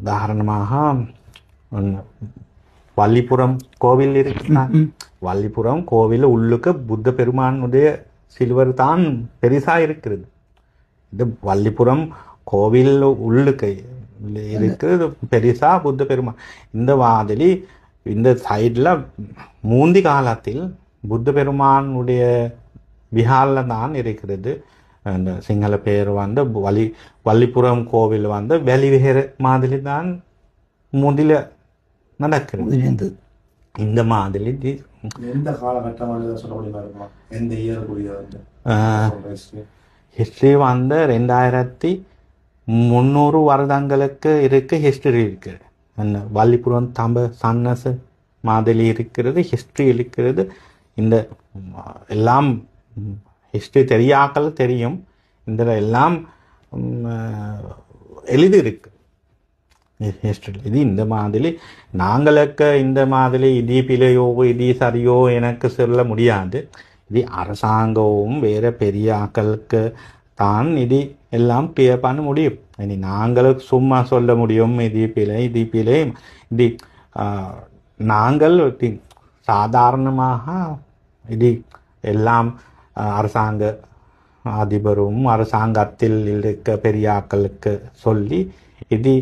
உதாரணமாக வள்ளிபுரம் கோவில் இருக்குன்னா வள்ளிபுரம் கோவில் உள்ளுக்க புத்த பெருமானுடைய சிலுவர் தான் பெருசா இருக்கிறது. இது வள்ளிபுரம் கோவில் உள்ளுக்க இருக்கிறது பெருசா புத்த பெருமான். இந்த வாதிலி இந்த சைடில் மூந்தி காலத்தில் புத்த பெருமானுடைய விஹாரில் தான் இருக்கிறது. அந்த சிங்கள பேர் வந்து வலி வள்ளிபுரம் கோவில் வந்து வெளிவேற மாதிரி தான் முதல நடக்கிறது இந்த மாதிரி எந்த சொல்ல முடியுமா history? ஹிஸ்ட்ரி வந்து ரெண்டாயிரத்தி முந்நூறு வருடங்களுக்கு இருக்கு ஹிஸ்டரி இருக்கு என்ன வள்ளிபுரம் தம்ப சன்னஸ் மாதிரி இருக்கிறது ஹிஸ்ட்ரி இருக்கிறது இந்த எல்லாம் ஹிஸ்ட்ரி தெரியாக்கள் தெரியும். இந்த எல்லாம் எளிது இருக்குது ஹிஸ்ட்ரி இது இந்த மாதிரி. நாங்களுக்கு இந்த மாதிரி இது பிழையோ இது சரியோ எனக்கு சொல்ல முடியாது. இது அரசாங்கமும் வேறு பெரிய ஆக்களுக்கு தான் இது எல்லாம் கிளியர் பண்ண முடியும். இனி நாங்களும் சும்மா சொல்ல முடியும் இது பிழை இது பிழை இது நாங்கள் சாதாரணமாக இது எல்லாம் அரசாங்க அதிபரும் அரசாங்கத்தில் இருக்க பெரிய ஆக்களுக்கு சொல்லி இது